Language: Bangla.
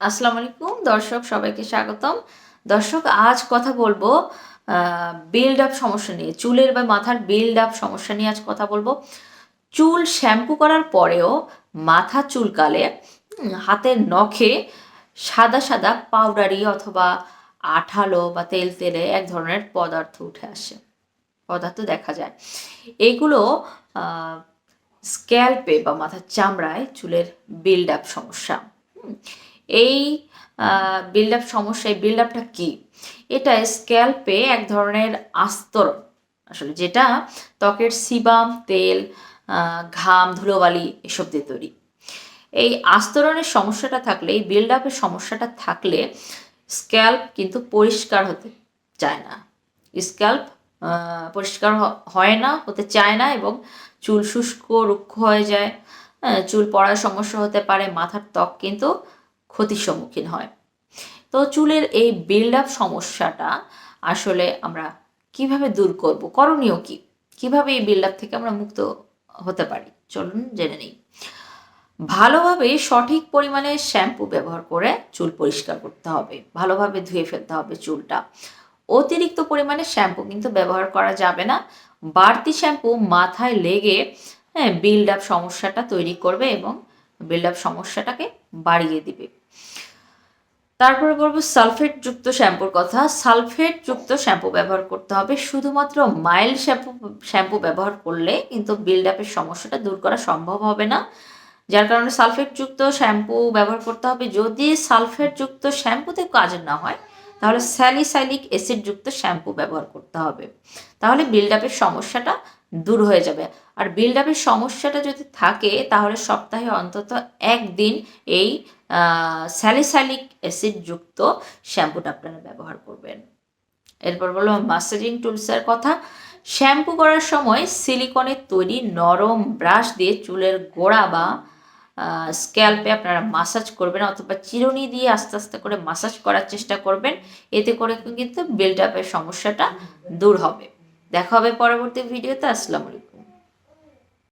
আসসালামু আলাইকুম। দর্শক, সবাইকে স্বাগতম। দর্শক, আজ কথা বলব বিল্ড আপ সমস্যা নিয়ে। চুলের বা মাথার বিল্ড আপ সমস্যা নিয়ে আজ কথা বলব। চুল শ্যাম্পু করার পরেও মাথা চুলকালে হাতের নখে সাদা সাদা পাউডারি অথবা আঠালো বা তেল তেলে এক ধরনের পদার্থ উঠে আসে। পদার্থ দেখা যায়। এগুলো স্ক্যাল্পে বা মাথার চামড়ায় চুলের বিল্ড আপ সমস্যা। এই বিল্ড আপ সমস্যা এই বিল্ড আপটা কী? এটা স্ক্যাল্পে এক ধরনের আস্তরণ। আসলে যেটা ত্বকের সিবাম তেল ঘাম ধুলোবালি এসব দিয়ে তৈরি। এই আস্তরণের সমস্যাটা থাকলে এই বিল্ড আপের সমস্যাটা থাকলে স্ক্যাল্প কিন্তু পরিষ্কার হতে চায় না। স্ক্যাল্প পরিষ্কার হয় না হতে চায় না এবং চুল শুষ্ক রুক্ষ হয়ে যায়। হ্যাঁ, চুল পড়ার সমস্যা হতে পারে মাথার ত্বক কিন্তু ক্ষতির সম্মুখীন হয়। তো চুলের এই বিল্ড আপ সমস্যাটা আসলে আমরা কীভাবে দূর করব? করণীয় কি? কীভাবে এই বিল্ড আপ থেকে আমরা মুক্ত হতে পারি? চলুন জেনে নিই। ভালোভাবে সঠিক পরিমাণে শ্যাম্পু ব্যবহার করে চুল পরিষ্কার করতে হবে। ভালোভাবে ধুয়ে ফেলতে হবে চুলটা। অতিরিক্ত পরিমাণে শ্যাম্পু কিন্তু ব্যবহার করা যাবে না। বাড়তি শ্যাম্পু মাথায় লেগে হ্যাঁ বিল্ড আপ সমস্যাটা তৈরি করবে এবং বিল্ড আপ সমস্যাটাকে বাড়িয়ে দিবে। তারপরে বলব সালফেট যুক্ত শ্যাম্পুর কথা। সালফেট যুক্ত শ্যাম্পু ব্যবহার করতে হবে। শুধুমাত্র মাইল্ড শ্যাম্পু শ্যাম্পু ব্যবহার করলে কিন্তু বিল্ড আপের সমস্যাটা দূর করা সম্ভব হবে না। যার কারণে সালফেট যুক্ত শ্যাম্পু ব্যবহার করতে হবে। যদি সালফেট যুক্ত শ্যাম্পুতে কাজ না হয়, তাহলে স্যালিসাইলিক অ্যাসিড যুক্ত শ্যাম্পু ব্যবহার করতে হবে। তাহলে বিল্ড আপের সমস্যাটা দূর হয়ে যাবে। আর বিল্ড আপের সমস্যাটা যদি থাকে, তাহলে সপ্তাহে অন্তত একদিন এই স্যালিসাইলিক অ্যাসিড যুক্ত শ্যাম্পুটা আপনারা ব্যবহার করবেন। এরপর বলব মাসাজিং টুলসের কথা। শ্যাম্পু করার সময় সিলিকনের তৈরি নরম ব্রাশ দিয়ে চুলের গোড়া বা স্ক্যাল্পে আপনারা মাসাজ করবেন অথবা চিরুনি দিয়ে আস্তে আস্তে করে মাসাজ করার চেষ্টা করবেন। এতে করে কিন্তু বিল্ড আপের সমস্যাটা দূর হবে। দেখা হবে পরবর্তী ভিডিওতে আসসালামু আলাইকুম।